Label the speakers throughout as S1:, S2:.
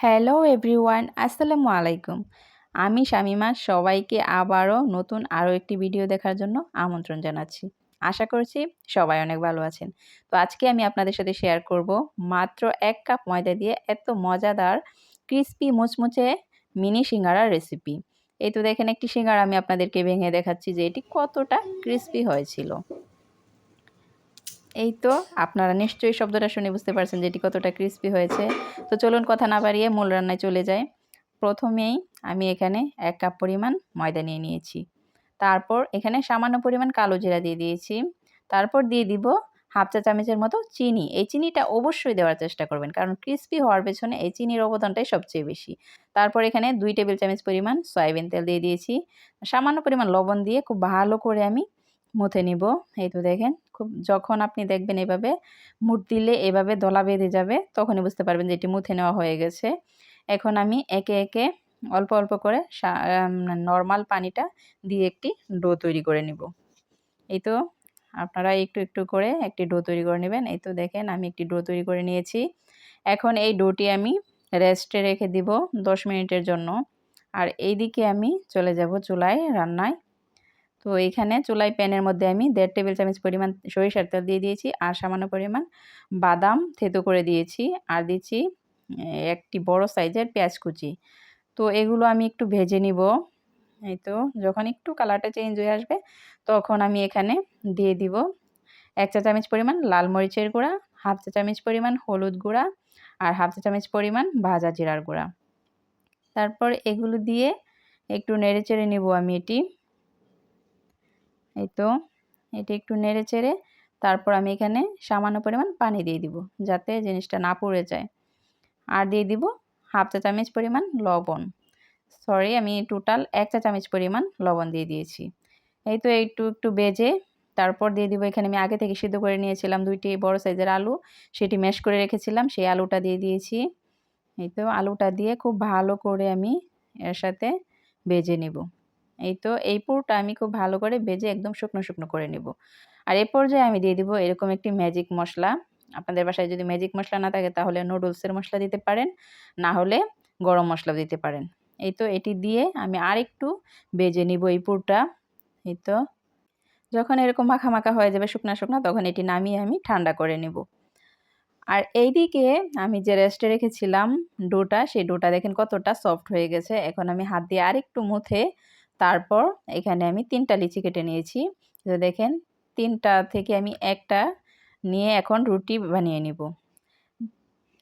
S1: Hello everyone আসসালামু আলাইকুম আমি শামিমা, সবাইকে আবারও নতুন আরও একটি ভিডিও দেখার জন্য আমন্ত্রণ জানাচ্ছি। আশা করছি সবাই অনেক ভালো আছেন। তো আজকে আমি আপনাদের সাথে শেয়ার করব মাত্র এক কাপ ময়দা দিয়ে এত মজাদার ক্রিস্পি মুচমুচে মিনি সিঙ্গারার রেসিপি এই তো দেখেন একটি সিঙ্গারা আমি আপনাদেরকে ভেঙে দেখাচ্ছি যে এটি কতটা ক্রিস্পি হয়েছিল। এই তো, আপনারা নিশ্চয়ই শব্দটা শুনে বুঝতে পারছেন যেটি কতটা ক্রিস্পি হয়েছে। তো চলুন কথা না বাড়িয়ে মূল রান্নায় চলে যায় প্রথমেই আমি এখানে এক কাপ পরিমাণ ময়দা নিয়ে নিয়েছি। তারপর এখানে সামান্য পরিমাণ কালো জিরা দিয়ে দিয়েছি। তারপর দিয়ে দিব হাফ চা চামচের মতো চিনি। এই চিনিটা অবশ্যই দেওয়ার চেষ্টা করবেন, কারণ ক্রিস্পি হওয়ার পেছনে এই চিনির অবদানটাই সবচেয়ে বেশি। তারপর এখানে দুই টেবিল চামচ পরিমাণ সয়াবিন তেল দিয়ে দিয়েছি। সামান্য পরিমাণ লবণ দিয়ে খুব ভালো করে আমি মুথে নিব। এই তো দেখেন, খুব যখন আপনি দেখবেন এভাবে মুঠ দিলে এভাবে দলা বেঁধে যাবে, তখনই বুঝতে পারবেন যে এটি মুথে নেওয়া হয়ে গেছে। এখন আমি একে একে অল্প অল্প করে নর্মাল পানিটা দিয়ে একটি ডো তৈরি করে নিব। এই তো আপনারা একটু একটু করে একটি ডো তৈরি করে নেবেন। এই তো দেখেন, আমি একটি ডো তৈরি করে নিয়েছি। এখন এই ডোটি আমি রেস্টে রেখে দিব দশ মিনিটের জন্য। আর এইদিকে আমি চলে যাব চুলায় রান্নায়। তো এইখানে চুলাই প্যানের মধ্যে আমি দেড় টেবিল চামচ পরিমাণ সরিষার তেল দিয়ে দিয়েছি আর সামান্য পরিমাণ বাদাম থেতো করে দিয়েছি। আর দিচ্ছি একটি বড় সাইজের পেঁয়াজ কুচি। তো এগুলো আমি একটু ভেজে নিব। এই তো, যখন একটু কালারটা চেঞ্জ হয়ে আসবে, তখন আমি এখানে দিয়ে দিব এক চা চামচ পরিমাণ লাল মরিচের গুঁড়া, হাফ চা চামচ পরিমাণ হলুদ গুঁড়া আর হাফ চা চামচ পরিমাণ ভাজা জিরার গুঁড়া। তারপর এগুলো দিয়ে একটু নেড়ে চেড়ে নেব আমি এটি। এই তো, এটি একটু নেড়ে চেড়ে তারপর আমি এখানে সামান্য পরিমাণ পানি দিয়ে দিব যাতে জিনিসটা না পড়ে যায়। আর দিয়ে দিব হাফ চা চামচ পরিমাণ লবণ। সরি আমি টোটাল এক চা চামচ পরিমাণ লবণ দিয়ে দিয়েছি। এই তো একটু একটু বেজে তারপর দিয়ে দিব এখানে আমি আগে থেকে সিদ্ধ করে নিয়েছিলাম দুইটি বড় সাইজের আলু, সেটি ম্যাশ করে রেখেছিলাম, সেই আলুটা দিয়ে দিয়েছি। এই তো আলুটা দিয়ে খুব ভালো করে আমি এর সাথে বেজে নেব। এই তো এই পুরটা আমি খুব ভালো করে ভেজে একদম শুকনো শুকনো করে নেব। আর এ পর্যায়ে আমি দিয়ে দিব এরকম একটি ম্যাজিক মশলা। আপনাদের বাসায় যদি ম্যাজিক মশলা না থাকে তাহলে নুডলসের মশলা দিতে পারেন, না হলে গরম মশলা দিতে পারেন। এই তো এটি দিয়ে আমি আর একটু বেজে নিব এই পুরটা। এই তো যখন এরকম মাখা মাখা হয়ে যাবে শুকনা শুকনা তখন এটি নামিয়ে আমি ঠান্ডা করে নেব। আর এইদিকে আমি যে রেস্টে রেখেছিলাম ডোটা, সেই ডোটা দেখেন কতটা সফট হয়ে গেছে। এখন আমি হাত দিয়ে আরেকটু মুথে তারপর এখানে আমি তিনটা লিচি কেটে নিয়েছি। তো দেখেন, তিনটা থেকে আমি একটা নিয়ে এখন রুটি বানিয়ে নিব।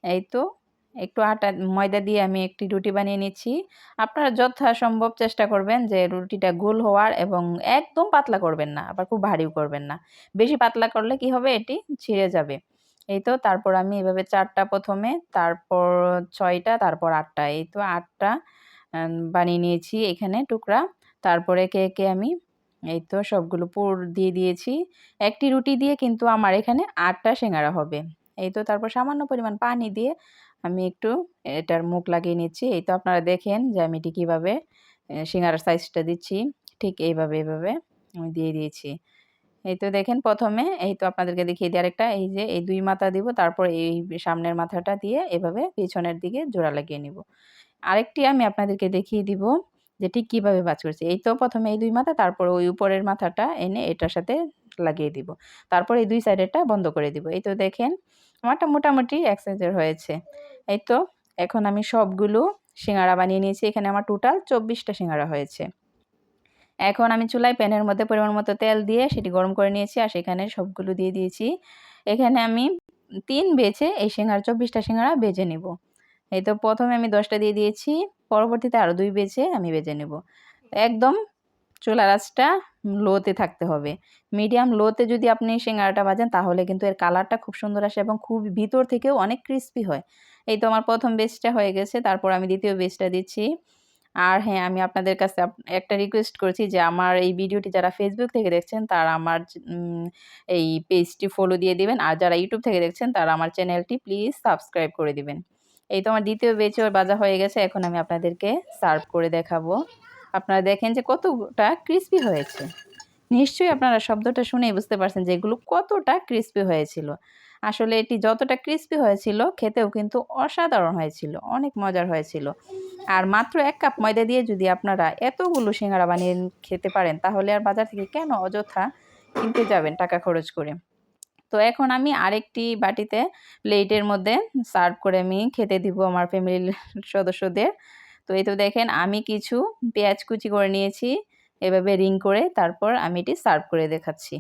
S1: এই তো, একটু আটা, ময়দা দিয়ে আমি একটি রুটি বানিয়ে নিচ্ছি। আপনারা যথাসম্ভব চেষ্টা করবেন যে রুটিটা গোল হওয়ার এবং একদম পাতলা করবেন না, আবার খুব ভারীও করবেন না। বেশি পাতলা করলে কি হবে? এটি ছিঁড়ে যাবে। এই তো, তারপর আমি এভাবে চারটা প্রথমে, তারপর ছয়টা, তারপর আটটা। এই তো, আটটা বানিয়ে নিয়েছি। এখানে টুকরা তারপরে একে একে আমি? এই তো সবগুলো পুর দিয়ে দিয়েছি। একটি রুটি দিয়ে কিন্তু আমার এখানে আটটা সিঙ্গারা হবে। এই তো তারপর সামান্য পরিমাণ পানি দিয়ে আমি একটু এটার মুখ লাগিয়ে নিচ্ছি। এই তো আপনারা দেখেন যে আমি এটি কীভাবে সিঙ্গারার সাইজটা দিচ্ছি। ঠিক এইভাবে এইভাবে আমি দিয়ে দিয়েছি। এই তো দেখেন প্রথমে, এই তো আপনাদেরকে দেখিয়ে দিই আরেকটা। এই যে, এই দুই মাথা দিব, তারপর এই সামনের মাথাটা দিয়ে এভাবে পিছনের দিকে জোড়া লাগিয়ে নিব। আরেকটি আমি আপনাদেরকে দেখিয়ে দিব। যে, ঠিক কীভাবে বাজ করছি? এই তো প্রথমে এই দুই মাথা, তারপর ওই উপরের মাথাটা এনে এটার সাথে লাগিয়ে দিব। তারপর এই দুই সাইডেরটা বন্ধ করে দিব। এই তো দেখেন, আমারটা মোটামুটি এক সাইজের হয়েছে। এই তো, এখন আমি সবগুলো সিঙ্গারা বানিয়ে নিয়েছি। এখানে আমার টোটাল চব্বিশটা সিঙ্গারা হয়েছে। এখন আমি চুলায় প্যানের মধ্যে পরিমাণ মতো তেল দিয়ে সেটি গরম করে নিয়েছি আর সেখানে সবগুলো দিয়ে দিয়েছি। এখানে আমি তিন বেছে এই সিঙ্গারা চব্বিশটা সিঙ্গারা বেজে নেব। এই তো প্রথমে আমি দশটা দিয়ে দিয়েছি, পরবর্তীতে আরও দুই বেজে আমি বেজে নেব। একদম চুলার আঁচটা লোতে থাকতে হবে। মিডিয়াম লোতে যদি আপনি সিঙ্গারাটা ভাজেন তাহলে কিন্তু এর কালারটা খুব সুন্দর আসে এবং খুব ভিতর থেকেও অনেক ক্রিস্পি হয়। এই তো আমার প্রথম বেজটা হয়ে গেছে, তারপর আমি দ্বিতীয় বেজটা দিচ্ছি। আর হ্যাঁ আমি আপনাদের কাছে একটা রিকোয়েস্ট করছি যে আমার এই ভিডিওটি যারা ফেসবুক থেকে দেখছেন, তারা আমার এই পেজটি ফলো দিয়ে দিবেন। আর যারা ইউটিউব থেকে দেখছেন, তারা আমার চ্যানেলটি প্লিজ সাবস্ক্রাইব করে দিবেন। এই তো আমার দ্বিতীয় বেচেও বাজা হয়ে গেছে, এখন আমি আপনাদেরকে সার্ভ করে দেখাবো। আপনারা দেখেন যে কতটা ক্রিস্পি হয়েছে। নিশ্চয়ই আপনারা শব্দটা শুনেই বুঝতে পারছেন যে এগুলো কতটা ক্রিস্পি হয়েছিল। আসলে এটি যতটা ক্রিস্পি হয়েছিল, খেতেও কিন্তু অসাধারণ হয়েছিল, অনেক মজার হয়েছিল। আর মাত্র এক কাপ ময়দা দিয়ে যদি আপনারা এতগুলো সিঙ্গারা বানিয়ে খেতে পারেন, তাহলে আর বাজার থেকে কেন অযথা কিনতে যাবেন টাকা খরচ করে? তো এখন আমি আরেকটি বাটিতে প্লেটের মধ্যে সার্ভ করে আমি খেতে দিব আমার ফ্যামিলির সদস্যদের। তো এই তো দেখেন আমি কিছু পেঁয়াজ কুচি করে নিয়েছি, এভাবে রিং করে তারপর আমি এটি সার্ভ করে দেখাচ্ছি।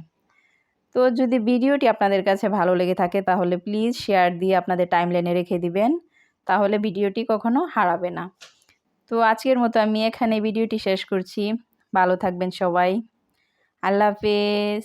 S1: তো যদি ভিডিওটি আপনাদের কাছে ভালো লেগে থাকে তাহলে প্লিজ শেয়ার দিয়ে আপনাদের টাইম লাইনে রেখে দিবেন, তাহলে ভিডিওটি কখনো হারাবে না। তো আজকের মতো আমি এখানে ভিডিওটি শেষ করছি। ভালো থাকবেন সবাই। আল্লাহ হাফেজ।